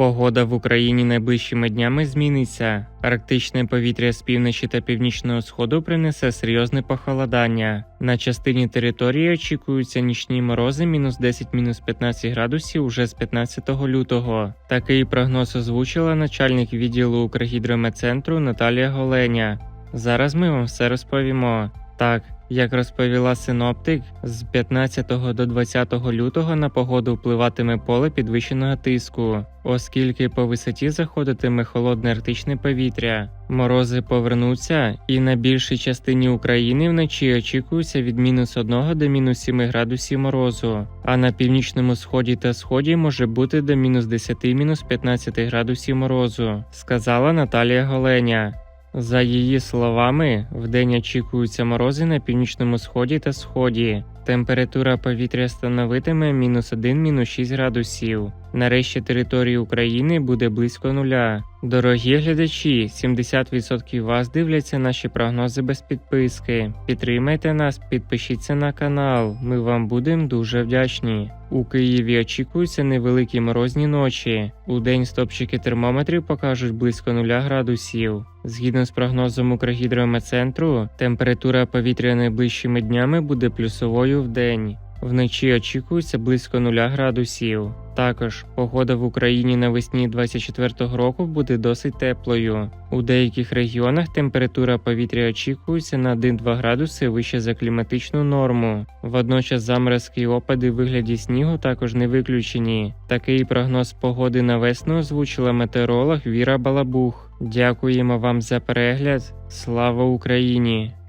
Погода в Україні найближчими днями зміниться. Арктичне повітря з півночі та північного сходу принесе серйозне похолодання. На частині території очікуються нічні морози мінус 10-15 градусів уже з 15 лютого. Такий прогноз озвучила начальник відділу Укргідрометцентру Наталія Голеня. Зараз ми вам все розповімо. Так, як розповіла синоптик, з 15 до 20 лютого на погоду впливатиме поле підвищеного тиску, оскільки по висоті заходитиме холодне арктичне повітря. Морози повернуться, і на більшій частині України вночі очікується від мінус 1 до мінус 7 градусів морозу, а на північному сході та сході може бути до мінус 10 мінус 15 градусів морозу, сказала Наталія Голеня. За її словами, вдень очікуються морози на північному сході та сході. Температура повітря становитиме мінус 1 мінус 6 градусів. Нарешті території України буде близько нуля. Дорогі глядачі, 70% вас дивляться наші прогнози без підписки. Підтримайте нас, підпишіться на канал. Ми вам будемо дуже вдячні. У Києві очікуються невеликі морозні ночі. У день стопчики термометрів покажуть близько 0 градусів. Згідно з прогнозом Укргідрометцентру, температура повітря найближчими днями буде плюсовою в день. Вночі очікується близько 0 градусів. Також погода в Україні навесні 24-го року буде досить теплою. У деяких регіонах температура повітря очікується на 1-2 градуси вище за кліматичну норму. Водночас заморозки і опади в вигляді снігу також не виключені. Такий прогноз погоди на весну озвучила метеоролог Віра Балабух. Дякуємо вам за перегляд. Слава Україні!